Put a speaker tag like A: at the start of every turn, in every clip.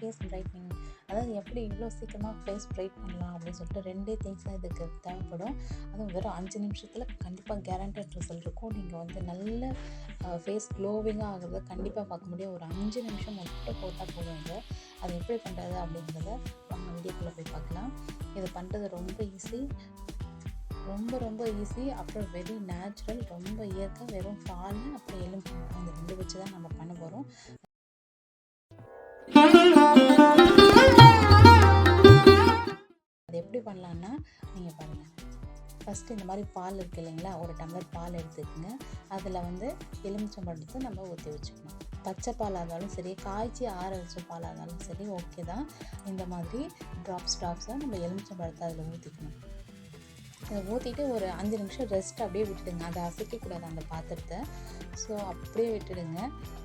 A: Face brightening அதாவது எப்படி இவ்வளோ சீக்கிரமாக ஃபேஸ் பிரைட் பண்ணலாம் அப்படின்னு சொல்லிட்டு ரெண்டே திங்ஸ் தான் இதுக்கு தேவைப்படும். அதுவும் வெறும் அஞ்சு நிமிஷத்தில் கண்டிப்பாக கேரண்டட் ரிசல்ட் இருக்கும். நீங்கள் வந்து நல்ல ஃபேஸ் க்ளோவிங்காக ஆகிறத கண்டிப்பாக பார்க்க முடியும். ஒரு அஞ்சு நிமிஷம் மட்டும் போட்டால் போதும் அது எப்படி பண்ணுறது அப்படிங்கிறத நம்ம வீடியோக்குள்ளே போய் பார்க்கலாம். இது பண்ணுறது ரொம்ப ஈஸி ரொம்ப ரொம்ப ஈஸி அப்புறம் வெரி நேச்சுரல் ரொம்ப இயற்கை. வெறும் பால் அப்புறம் எலும்பு. அந்த ரெண்டு வச்சு தான் நம்ம பண்ண போகிறோம் அது எப்படி பண்ணலான்னா நீங்கள் பாருங்கள் ஃபஸ்ட்டு இந்த மாதிரி பால் இருக்குது இல்லைங்களா? ஒரு டம்ளர் பால் எடுத்துக்கோங்க. அதில் வந்து எலுமிச்சம்பழத்தை நம்ம ஊற்றி வச்சுக்கணும். பச்சை பாலாக இருந்தாலும் சரி காய்ச்சி ஆற வச்ச பாலாக இருந்தாலும் சரி ஓகே தான். இந்த மாதிரி ட்ராப்ஸ் ட்ராப்ஸாக நம்ம எலுமிச்சம்பழத்தை அதில் ஊற்றிக்கணும் அதை ஊற்றிட்டு ஒரு அஞ்சு நிமிஷம் ரெஸ்ட் அப்படியே விட்டுடுங்க. அதை அசைக்கக்கூடாது அந்த பாத்திரத்தை. ஸோ அப்படியே விட்டுடுங்க.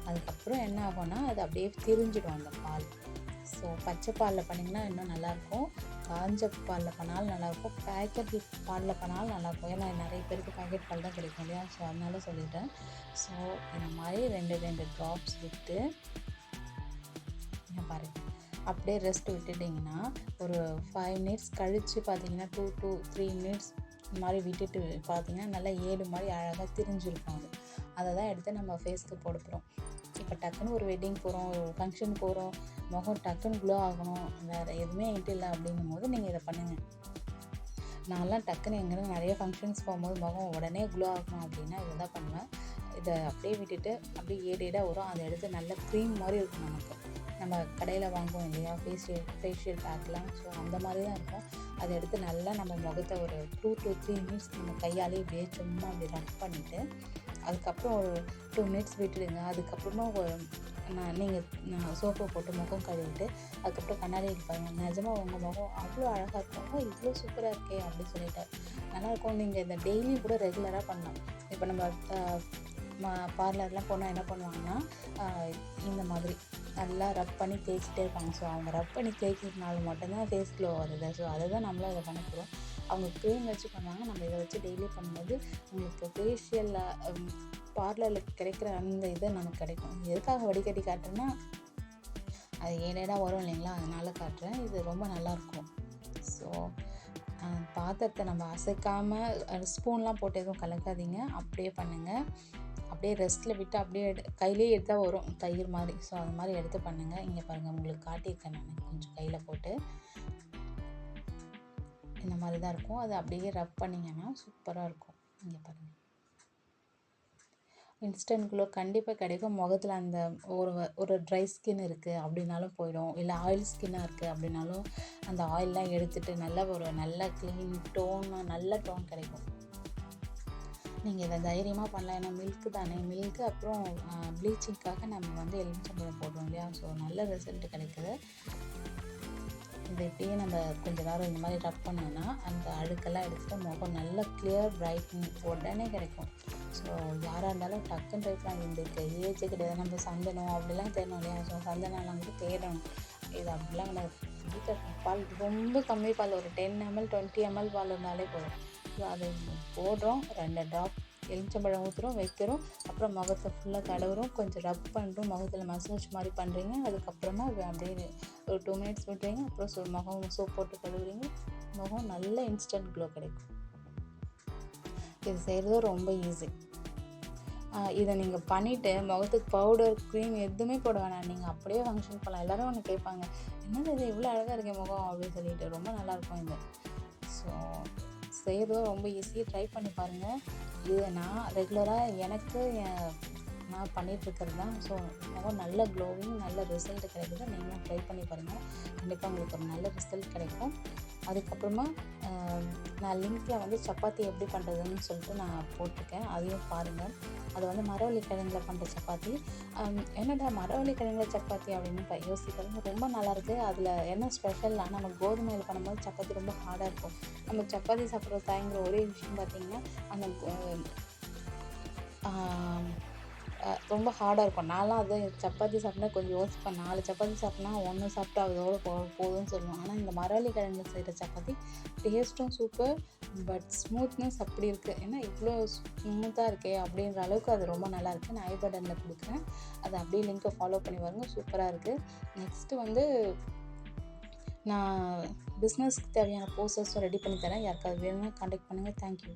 A: அதுக்கப்புறம் என்ன ஆகும்னா அது அப்படியே திரிஞ்சிடும் அந்த பால். ஸோ பச்சை பாலில் பண்ணிங்கன்னா இன்னும் நல்லாயிருக்கும். காஞ்ச பாலில் பண்ணாலும் நல்லாயிருக்கும். பேக்கெட் பாலில் பண்ணாலும் நல்லாயிருக்கும். ஏன்னா நிறைய பேருக்கு பேக்கெட் பால் தான் கிடைக்கும் இல்லையா? ஸோ அதனால சொல்லிட்டேன். ஸோ இந்த மாதிரி ரெண்டு ரெண்டு ட்ராப்ஸ் விட்டு பாருங்கள் அப்படியே ரெஸ்ட் விட்டுட்டிங்கன்னா ஒரு ஃபைவ் மினிட்ஸ் கழித்து பார்த்தீங்கன்னா டூ டூ த்ரீ மினிட்ஸ் இந்த மாதிரி விட்டுட்டு பார்த்தீங்கன்னா நல்லா ஏழு மாதிரி அழகாக திரிஞ்சிருக்கும் அது. அதை தான் எடுத்து நம்ம ஃபேஸ்க்கு போட போகிறோம் இப்போ டக்குன்னு ஒரு வெட்டிங் போகிறோம் ஒரு ஃபங்க்ஷன் போகிறோம் முகம் டக்குன்னு க்ளோ ஆகணும் வேறு எதுவுமே என்கிட்ட இல்லை அப்படிங்கும் போது நீங்கள் இதை பண்ணுங்கள் நான்லாம் டக்குன்னு எங்கேருந்து நிறைய ஃபங்க்ஷன்ஸ் போகும்போது முகம் உடனே க்ளோ ஆகணும் அப்படின்னா இதை தான் பண்ணுவேன். இதை அப்படியே விட்டுட்டு அப்படியே ஏடேடாக வரும். அதை எடுத்து நல்ல க்ரீம் மாதிரி இருக்கும் நமக்கு. நம்ம கடையில் வாங்குவோம் இல்லையா? ஃபேஷியல் ஃபேஷியல் பேக்லாம் ஸோ அந்த மாதிரி தான் இருக்கும். அதை எடுத்து நல்லா நம்ம முகத்தை ஒரு டூ டு த்ரீ மினிட்ஸ் நம்ம கையாலே இப்படியே சும்மா அப்படி ரஃப் பண்ணிவிட்டு அதுக்கப்புறம் ஒரு டூ மினிட்ஸ் விட்டுடுங்க. அதுக்கப்புறமா ஒரு நான் நீங்கள் நான் சோப்பு போட்டு முகம் கழுவிட்டு அதுக்கப்புறம் கண்ணாடி பாருங்கள் நிஜமாக உங்கள் முகம் அவ்வளோ அழகாக இருக்கும். இவ்வளோ சூப்பராக இருக்கே அப்படின்னு சொல்லிட்டு நல்லாயிருக்கும் நீங்கள் இந்த டெய்லியும் கூட ரெகுலராக பண்ணலாம். இப்போ நம்ம பார்லர்லாம் போனால் என்ன பண்ணுவாங்கன்னா இந்த மாதிரி. நல்லா ரப் பண்ணி தேய்ச்சிட்டே இருப்பாங்க. ஸோ அவங்க ரப் பண்ணி தேய்க்கிறதுனால மட்டும்தான் ஃபேஸ் க்ளோ வருது. ஸோ அதை தான் நம்மளும் அதை பண்ணிக்கிறோம் அவங்க க்ரீம் வச்சு பண்ணுவாங்க. நம்ம இதை வச்சு டெய்லி பண்ணும்போது உங்களுக்கு ஃபேஷியலில் பார்லரில் கிடைக்கிற அந்த இது நமக்கு கிடைக்கும். எதுக்காக வடிகட்டி காட்டுறேன்னா அது ஏடேடாக வரும் இல்லைங்களா? அதனால் காட்டுறேன். இது ரொம்ப நல்லாயிருக்கும் ஸோ பாத்திரத்தை நம்ம அசைக்காமல் ஸ்பூன்லாம் போட்டு எதுவும் கலக்காதீங்க. அப்படியே பண்ணுங்கள் அப்படியே ரெஸ்ட்டில் விட்டு அப்படியே எடு கையிலே எடுத்தால் வரும் தயிர் மாதிரி. ஸோ அது மாதிரி எடுத்து பண்ணுங்கள் இங்கே பாருங்கள் உங்களுக்கு காட்டியிருக்கேன் நான். கொஞ்சம் கையில் போட்டு. இந்த மாதிரி தான் இருக்கும். அது அப்படியே ரப் பண்ணிங்கன்னா சூப்பராக இருக்கும். இங்கே பாருங்கள் இன்ஸ்டன்ட் குளோ கண்டிப்பாக கிடைக்கும். முகத்தில் அந்த ஒரு ஒரு ட்ரை ஸ்கின் இருக்குது அப்படின்னாலும் போயிடும். இல்லை ஆயில் ஸ்கின்னாக இருக்குது அப்படின்னாலும் அந்த ஆயிலெலாம் எடுத்துகிட்டு நல்ல ஒரு நல்ல க்ளீன் டோனாக நல்ல டோன் கிடைக்கும். நீங்கள் இதை தைரியமாக பண்ணலாம். ஏன்னா மில்க்கு தானே. மில்க்கு அப்புறம் ப்ளீச்சிங்க்காக நம்ம வந்து எலுமிச்சம்பழம் போடுவோம் இல்லையா? ஸோ நல்ல ரிசல்ட் கிடைக்குது. இதை இப்படியே நம்ம கொஞ்ச நேரம் இந்த மாதிரி ரப் பண்ணோன்னா அந்த அழுக்கெல்லாம் எடுத்துகிட்டு முகம் நல்ல கிளியர் பிரைட்னிங் உடனே கிடைக்கும். ஸோ யாராக இருந்தாலும் டக்குன்னு ட்ரை பண்ணலாம் இந்த ஏஜ் கிடையாது. நம்ம சந்தனம் அப்படிலாம் தேடணும் இல்லையா? ஸோ சந்தனம்லாம் கூட தேடணும். இது அப்படிலாம் கிடையாது. வீட்டில் பால் ரொம்ப கம்மி பால் ஒரு டென் எம்எல் டுவெண்ட்டி எம்எல் பால் இருந்தாலே போதும். அதை போடுறோம். ரெண்டு ட்ராப் எலுமிச்சம்பழம் ஊற்றுறோம் வைக்கிறோம். அப்புறம் முகத்தை ஃபுல்லாக தடவுறோம். கொஞ்சம் ரப் பண்ணுறோம் முகத்தில் மசாஜ் மாதிரி பண்ணுறீங்க அதுக்கப்புறமா அது அப்படியே ஒரு டூ மினிட்ஸ் விட்டுறீங்க அப்புறம் சோ முகம் சோப் போட்டு கழுவுறீங்க. முகம் நல்ல இன்ஸ்டன்ட் க்ளோ கிடைக்கும். இது செய்கிறது ரொம்ப ஈஸி இதை நீங்கள் பண்ணிவிட்டு முகத்துக்கு பவுடர் க்ரீம் எதுவுமே போட வேணாம். நீங்கள் அப்படியே ஃபங்க்ஷன் பண்ணலாம். எல்லோரும் ஒன்று கேட்பாங்க என்னது இது இவ்வளோ அழகாக இருக்கே முகம்? அப்படின்னு சொல்லிட்டு. ரொம்ப நல்லாயிருக்கும் இது. ஸோ செய்கிறதும் ரொம்ப ஈஸி ட்ரை பண்ணி பாருங்கள் இது நான் ரெகுலராக எனக்கு என் நான் பண்ணிகிட்ருக்கிறது தான் ஸோ ரொம்ப நல்ல க்ளோவிங் நல்ல ரிசல்ட் கிடைக்குது. நீங்களும் ட்ரை பண்ணி பாருங்கள் கண்டிப்பாக உங்களுக்கு ஒரு நல்ல ரிசல்ட் கிடைக்கும். அதுக்கப்புறமா நான் லிங்க்கில் வந்து சப்பாத்தி எப்படி பண்ணுறதுன்னு சொல்லிட்டு நான் போட்டிருக்கேன். அதையும் பாருங்கள் அது வந்து மரவள்ளி கிழங்குல பண்ணுற சப்பாத்தி. என்னடா மரவள்ளி கிழங்குல சப்பாத்தி அப்படின்னு யோசிக்கிறது ரொம்ப நல்லாயிருக்கு அதில் என்ன ஸ்பெஷல்னா நம்ம கோதுமையில் பண்ணும்போது சப்பாத்தி ரொம்ப ஹார்டாக இருக்கும். நம்ம சப்பாத்தி சாப்பிட்ற தாய்ங்கிற ஒரே விஷயம் பார்த்திங்கன்னா அந்த ரொம்ப ஹார்டாக இருக்கும். நான்லாம் அது சப்பாத்தி சாப்பிட்டா கொஞ்சம் யோசிப்பேன். நாலு சப்பாத்தி சாப்பிட்னா ஒன்று சாப்பிட்டா அதோட போ போதும்னு சொல்லுவேன் ஆனால் இந்த மரவள்ளி கிழங்கு செய்கிற சப்பாத்தி டேஸ்ட்டும் சூப்பர் பட் ஸ்மூத்னஸ் அப்படி இருக்குது ஏன்னா இவ்வளோ ஸ்மூத்தாக இருக்கே அப்படின்ற அளவுக்கு அது ரொம்ப நல்லா இருக்குது நான் ஐ பட்டனில் கொடுக்குறேன். அதை அப்படியே லிங்க்கை ஃபாலோ பண்ணி பாருங்க. சூப்பராக இருக்குது நெக்ஸ்ட்டு வந்து நான் பிஸ்னஸ்க்கு தேவையான போஸ்டர்ஸும் ரெடி பண்ணி தரேன். யாருக்காவது வேணும்னா காண்டாக்ட் பண்ணுங்கள் தேங்க்யூ